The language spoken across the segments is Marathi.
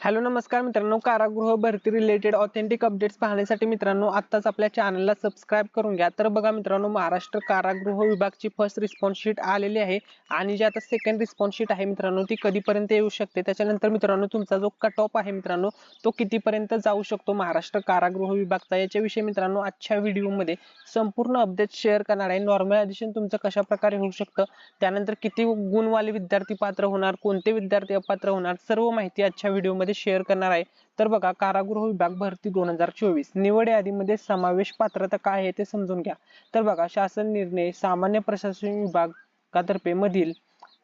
हॅलो नमस्कार मित्रांनो. कारागृह भरती रिलेटेड ऑथेंटिक अपडेट्स पाहण्यासाठी मित्रांनो आत्ताच आपल्या चॅनलला सबस्क्राईब करून घ्या. तर बघा मित्रांनो महाराष्ट्र कारागृह विभागची फर्स्ट रिस्पॉन्स शीट आलेली आहे. आणि जी आता सेकंड रिस्पॉन्स शीट आहे मित्रांनो ती कधीपर्यंत येऊ शकते? त्याच्यानंतर मित्रांनो तुमचा जो कट ऑफ आहे मित्रांनो तो कितीपर्यंत जाऊ शकतो? महाराष्ट्र कारागृह विभागचा याच्याविषयी मित्रांनो आजच्या व्हिडिओमध्ये संपूर्ण अपडेट शेअर करणार आहे. नॉर्मल ॲडिशन तुमचं कशा प्रकारे होऊ शकतं? त्यानंतर किती गुणवाले विद्यार्थी पात्र होणार? कोणते विद्यार्थी अपात्र होणार? सर्व माहिती आजच्या व्हिडिओमध्ये शेअर करणार आहे. तर बघा कारागृह विभाग भरती दोन हजार चोवीस. निवड यादीमध्ये समावेश पात्रता काय आहे ते समजून घ्या. तर बघा शासन निर्णय सामान्य प्रशासन विभागातर्फे मधील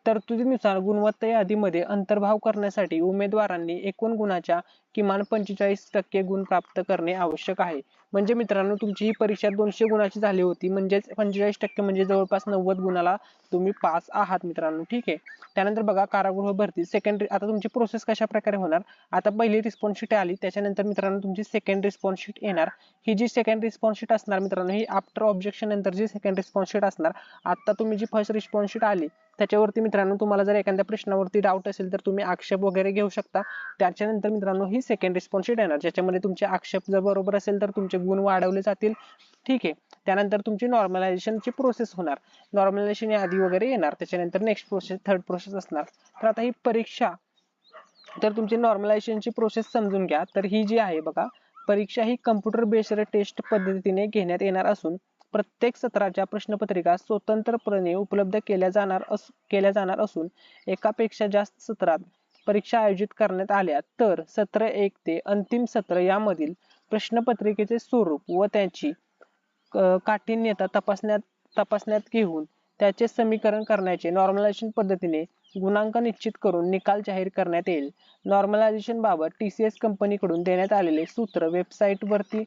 तरतुदीनुसार गुणवत्ता यादीमध्ये अंतर्भाव करण्यासाठी उमेदवारांनी एकूण गुणाच्या किमान पंचेचाळीस टक्के गुण प्राप्त करणे आवश्यक आहे. म्हणजे मित्रांनो तुमची ही परीक्षा दोनशे गुणाची झाली होती. म्हणजेच पंचेचाळीस टक्के म्हणजे जवळपास नव्वद गुणाला तुम्ही पास आहात मित्रांनो ठीक आहे? त्यानंतर बघा कारागृह भरती सेकंडरी आता तुमची प्रोसेस कशा प्रकारे होणार? आता पहिली रिस्पॉन्स शीट आली त्याच्यानंतर मित्रांनो तुमची सेकंड रिस्पॉन्स शीट येणार. ही जी सेकंड रिस्पॉन्स शीट असणार मित्रांनो ही आफ्टर ऑब्जेक्शन नंतर जी सेकंड रिस्पॉन्स शीट असणार आता तुम्ही जी फर्स्ट रिस्पॉन्स शीट आली त्याच्यावरती मित्रांनो तुम्हाला जर एखाद्या प्रश्नावरती डाऊट असेल तर तुम्ही आक्षेप वगैरे घेऊ शकता. त्याच्यानंतर मित्रांनो ही सेकंड रिस्पॉन्स शीट येणार ज्याच्यामध्ये तुमचे आक्षेप जर बरोबर असेल तर तुमचे गुण वाढवले जातील. ठीक आहे. त्यानंतर तुमची नॉर्मलायझेशनची प्रोसेस होणार. नॉर्मलायझेशन आधी वगैरे येणार. त्याच्यानंतर नेक्स्ट प्रोसेस थर्ड प्रोसेस असणार. तर आता ही परीक्षा तर तुमची नॉर्मलायझेशनची प्रोसेस समजून घ्या. तर ही जी आहे बघा परीक्षा ही कम्प्युटर बेस्ड टेस्ट पद्धतीने घेण्यात येणार असून प्रत्येक सत्राच्या प्रश्नपत्रिका स्वतंत्रपणे उपलब्ध केल्या जाणार अस केल्या जाणार असून एकापेक्षा जास्त सत्रात परीक्षा आयोजित करण्यात आल्या. तर सत्र एक ते अंतिम सत्र यामधील प्रश्नपत्रिकेचे स्वरूप व त्याची काठिण्यता तपासण्यात तपासण्यात घेऊन त्याचे समीकरण करण्याचे नॉर्मलायझेशन पद्धतीने गुणांक निश्चित करून निकाल जाहीर करण्यात येईल. नॉर्मलायझेशन बाबत टी सी एस कंपनीकडून देण्यात आलेले सूत्र वेबसाईटवरती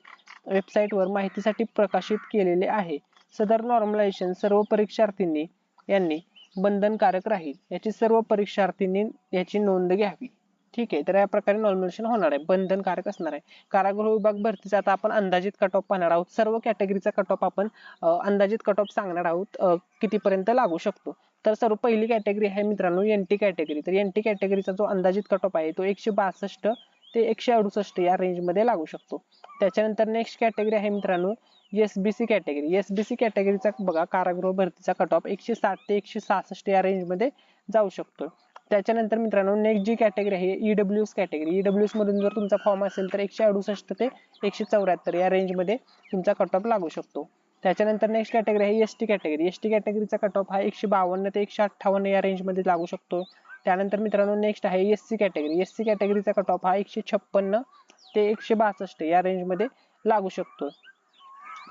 वेबसाईटवर माहितीसाठी प्रकाशित केलेले आहे. सदर नॉर्मलायझेशन सर्व परीक्षार्थींनी यांनी बंधनकारक राहील. याची सर्व परीक्षार्थींनी याची नोंद घ्यावी. ठीक आहे. तर या प्रकारे नॉमिनेशन होणार आहे. बंधनकारक असणार आहे. कारागृह विभाग भरतीचा आता आपण अंदाजित कट ऑफ पाहणार आहोत. सर्व कॅटेगरीचा कट ऑफ आपण अंदाजित कट ऑफ सांगणार आहोत कितीपर्यंत लागू शकतो. तर सर्व पहिली कॅटेगरी आहे मित्रांनो एनटी कॅटेगरी तर एनटी कॅटेगरीचा जो अंदाजित कट ऑफ आहे तो एकशे बासष्ट ते एकशे अडुसष्ट या रेंजमध्ये लागू शकतो. त्याच्यानंतर नेक्स्ट कॅटेगरी आहे मित्रांनो S B C category S B C कॅटेगरीचा बघा कारागृह भरतीचा कट ऑफ एकशे साठ ते एकशे सहासष्ट या रेंजमध्ये जाऊ शकतो. त्याच्यानंतर मित्रांनो नेक्स्ट जी कॅटेगरी आहे W S category E W मधून जर तुमचा फॉर्म असेल तर एकशे अडुसष्ट ते एकशे चौऱ्याहत्तर या रेंजमध्ये तुमचा कट ऑफ लागू शकतो. त्याच्यानंतर नेक्स्ट कॅटेगरी आहे S T category S T कॅटेगरीचा cut off हा एकशे बावन्न ते एकशे अठ्ठावन्न या रेंजमध्ये लागू शकतो. त्यानंतर मित्रांनो नेक्स्ट आहे S C category S C कॅटेगरीचा cut off हा एकशे छप्पन्न ते एकशे बासष्ट या रेंजमध्ये लागू शकतो.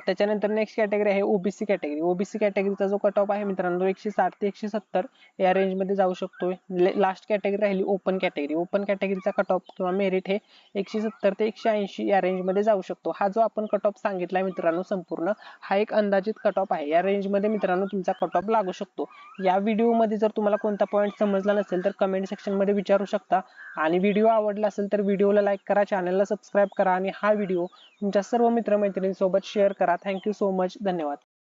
त्याच्यानंतर नेक्स्ट कॅटेगरी आहे ओबीसी कॅटेगरी ओबीसी कॅटेगरीचा जो कट ऑफ आहे मित्रांनो एकशे साठ ते एकशे सत्तर या रेंजमध्ये जाऊ शकतोय. लास्ट कॅटेगरी राहिली ओपन कॅटेगरी ओपन कॅटेगरीचा कट ऑफ किंवा मेरिट हे एकशे सत्तर ते एकशे ऐंशी या रेंजमध्ये जाऊ शकतो. हा जो आपण कट ऑफ सांगितला मित्रांनो संपूर्ण हा एक अंदाजित कट ऑफ आहे. या रेंजमध्ये मित्रांनो तुमचा कट ऑफ लागू शकतो. या व्हिडिओमध्ये जर तुम्हाला कोणता पॉईंट समजला नसेल तर कमेंट सेक्शनमध्ये विचारू शकता. आणि व्हिडिओ आवडला असेल तर व्हिडिओला लाईक करा चॅनलला सबस्क्राईब करा. आणि हा व्हिडिओ तुमच्या सर्व मित्रमैत्रिणींसोबत शेअर करा. करा. थँक्यू सो मच धन्यवाद.